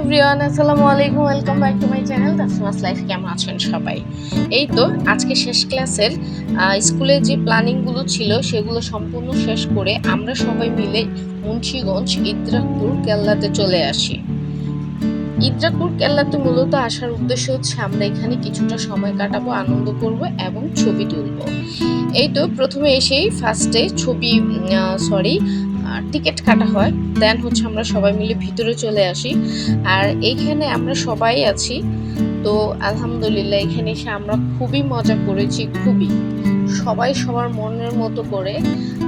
Everyone আসসালামু আলাইকুম welcome back to my channel Tasmas life কেমন আছেন সবাই? এই তো আজকে শেষ ক্লাসের আহ, স্কুলে যে প্ল্যানিংগুলো ছিল সেগুলো সম্পূর্ণ শেষ করে আমরা সবাই মিলে মুন্সিগঞ্জ ইদ্রাকপুর কেল্লাতে চলে আসি। ইদ্রাকপুর কেল্লাতে মূলত আসার উদ্দেশ্য হচ্ছে আমরা এখানে কিছুটা সময় কাটাবো আনন্দ করব এবং ছবি তুলব। এই তো প্রথমে এসেই ফার্স্টে ছবি সরি টিকিট কাটা হয়। দেন হচ্ছে আমরা সবাই মিলে ভিতরে চলে আসি। আর এইখানে আমরা সবাই আছি। তো আলহামদুলিল্লাহ এখানে এসে আমরা খুবই মজা করেছি, খুবই। সবাই সবার মনের মতো করে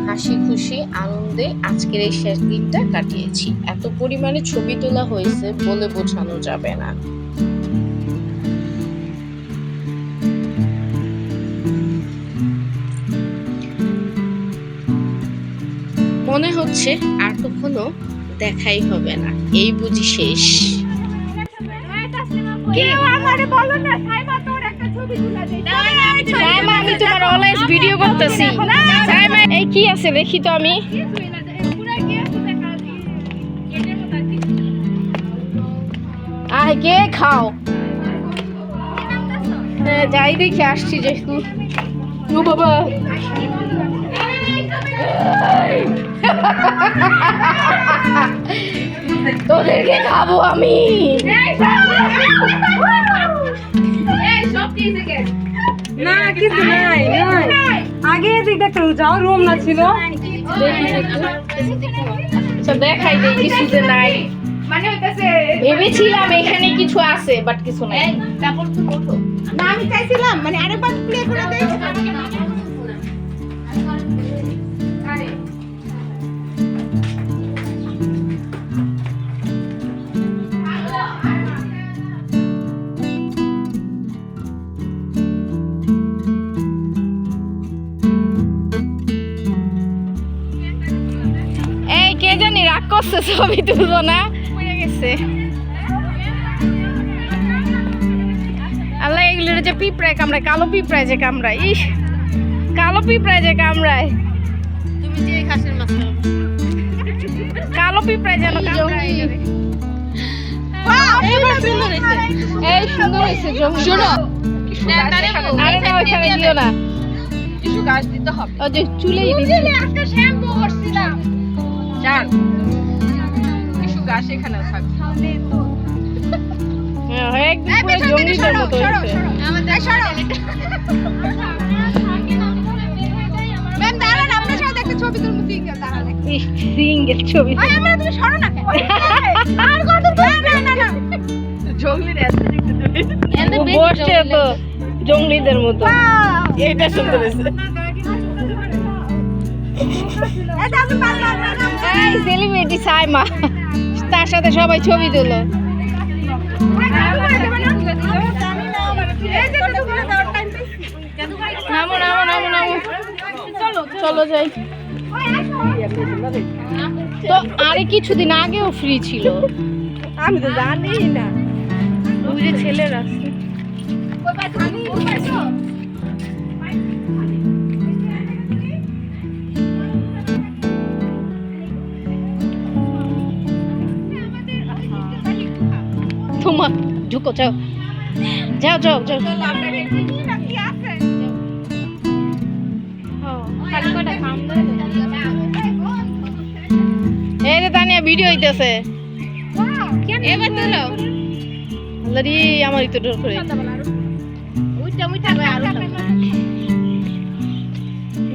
হাসি খুশি আনন্দে আজকের এই শেষ দিনটা কাটিয়েছি। এত পরিমাণে ছবি তোলা হয়েছে বলে বোঝানো যাবে না। মনে হচ্ছে আর কখনো দেখাই হবে না এই বুঝি শেষ কেউ আমারে বলো না সাইমা তোর একটা ছবি তুলে দে সাইমা আমি তোমার অলওয়েজ ভিডিও করতেছি সাইমা এই কি আছে দেখি তো আমি আয় কে খাও হ্যাঁ, যাই দেখি আসছি যেহেতু ও বাবা তোদেরকে খাব আমি। না কিছু নাই নাই। আগে এদিক দেখতে যাও রুম না ছিল। দেখাই দেই কিছু যে নাই। মানে হইতাছে ভেবেছিলাম এখানে কিছু আছে বাট কিছু নাই। না আমি চাইছিলাম মানে আরেকবার প্লে করে দে জানি রাগ করছে ছবি তুলবো না। গেছে। আল্লাহ এগুলোর যে পিঁপড়ায় কামড়ায় কালো পিঁপড়ায় যে কামড়ায় ইস কালো পিঁপড়ায় যে কামড়ায়। তুমি যে খাসের মাছ কালো পিঁপড়ায় যেন কামড়ায়। এই সুন্দর হয়েছে শোনো আরে না ওইখানে দিও না। কিছু গাছ দিতে হবে। যে চুলেই দিছি শ্যাম্পু করছিলাম। জান কিছু গাছ এখানে থাকবে। হ্যাঁ, একদম পুরো জঙ্গিদের মতো হয়েছে। আমাদের সরো। ম্যাম দাঁড়ান আপনার সাথে একটা ছবি তুলবো সিঙ্গেল দাঁড়ান সিঙ্গেল ছবি। ভাই আমরা তুমি সরো না আর কত না না না জঙ্গলির এত দেখতে বসছে তো জঙ্গলিদের মতো। এইটা সুন্দর হয়েছে। এই সেলিব্রিটি সাইমা। তার সাথে সবাই ছবি তুলো। নামো নামো নামো নামো। চলো যাই। তো আরে কিছুদিন আগেও ফ্রি ছিল। আমি তো জানি না। ওই যে ছেলের আছে। তোমার ঢুকো যাও। যাও যাও যাও। এই যে তানিয়া ভিডিও হইতেছে। এবার তুলো। আল্লাহরি আমারই তো ডর করে।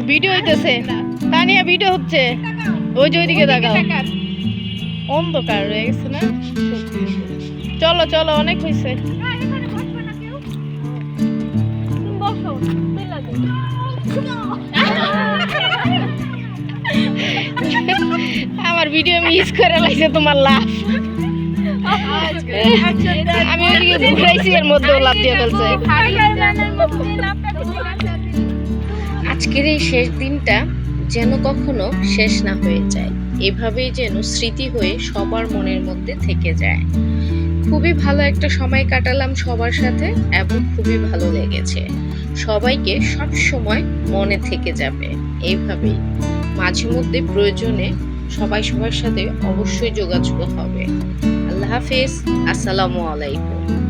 ভিডিও হইতেছে। তানিয়া ভিডিও হচ্ছে। ওই যে ওইদিকে দেখাও অন্ধকার রয়ে গেছে না? চলো চলো অনেক হয়েছে আমার ভিডিও মিস করে লাগছে তোমার লাভ। আমি ওইদিকে ঘুরাইছি এর মধ্যে লাভ দিয়ে ফেলছে। আজকের এই শেষ দিনটা যেন কখনো শেষ না হয়ে যায়। এভাবেই যেন স্মৃতি হয়ে সবার মনের মধ্যে থেকে যায়। খুবই ভালো একটা সময় কাটালাম সবার সাথে এবং খুবই ভালো লেগেছে। সবাইকে সব সময় মনে থেকে যাবে। এইভাবেই মাঝে মধ্যে প্রয়োজনে সবাই সবার সাথে অবশ্যই যোগাযোগ হবে। আল্লাহ হাফেজ। আসসালামু আলাইকুম।